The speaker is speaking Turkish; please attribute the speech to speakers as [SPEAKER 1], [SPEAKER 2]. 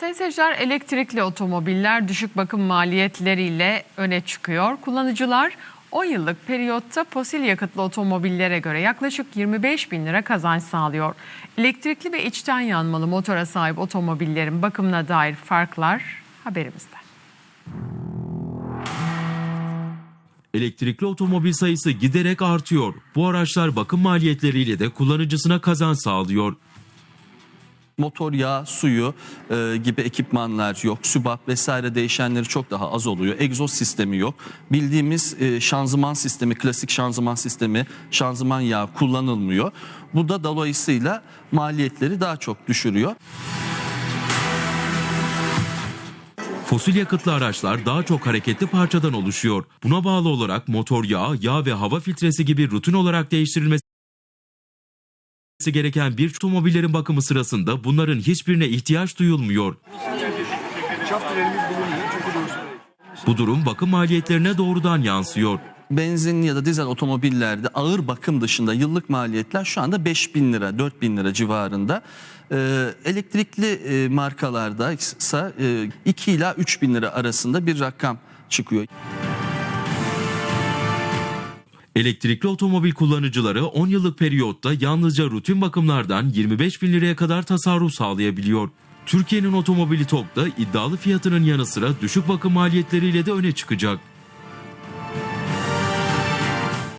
[SPEAKER 1] Sayın seyirciler elektrikli otomobiller düşük bakım maliyetleriyle öne çıkıyor. Kullanıcılar 10 yıllık periyotta fosil yakıtlı otomobillere göre yaklaşık 25 bin lira kazanç sağlıyor. Elektrikli ve içten yanmalı motora sahip otomobillerin bakımına dair farklar haberimizde.
[SPEAKER 2] Elektrikli otomobil sayısı giderek artıyor. Bu araçlar bakım maliyetleriyle de kullanıcısına kazanç sağlıyor.
[SPEAKER 3] Motor yağı, suyu e, gibi ekipmanlar yok. Sübap vesaire değişenleri çok daha az oluyor. Egzoz sistemi yok. Bildiğimiz e, şanzıman sistemi, klasik şanzıman sistemi, şanzıman yağı kullanılmıyor. Bu da dolayısıyla maliyetleri daha çok düşürüyor.
[SPEAKER 2] Fosil yakıtlı araçlar daha çok hareketli parçadan oluşuyor. Buna bağlı olarak motor yağı, yağ ve hava filtresi gibi rutin olarak değiştirilmesi gereken bir otomobillerin bakımı sırasında bunların hiçbirine ihtiyaç duyulmuyor. Bu durum bakım maliyetlerine doğrudan yansıyor.
[SPEAKER 3] Benzin ya da dizel otomobillerde ağır bakım dışında yıllık maliyetler şu anda 5 bin lira, 4 bin lira civarında. Ee, elektrikli e, markalarda ise e, 2 ila 3 bin lira arasında bir rakam çıkıyor.
[SPEAKER 2] Elektrikli otomobil kullanıcıları 10 yıllık periyotta yalnızca rutin bakımlardan 25 bin liraya kadar tasarruf sağlayabiliyor. Türkiye'nin otomobili TOG'da iddialı fiyatının yanı sıra düşük bakım maliyetleriyle de öne çıkacak.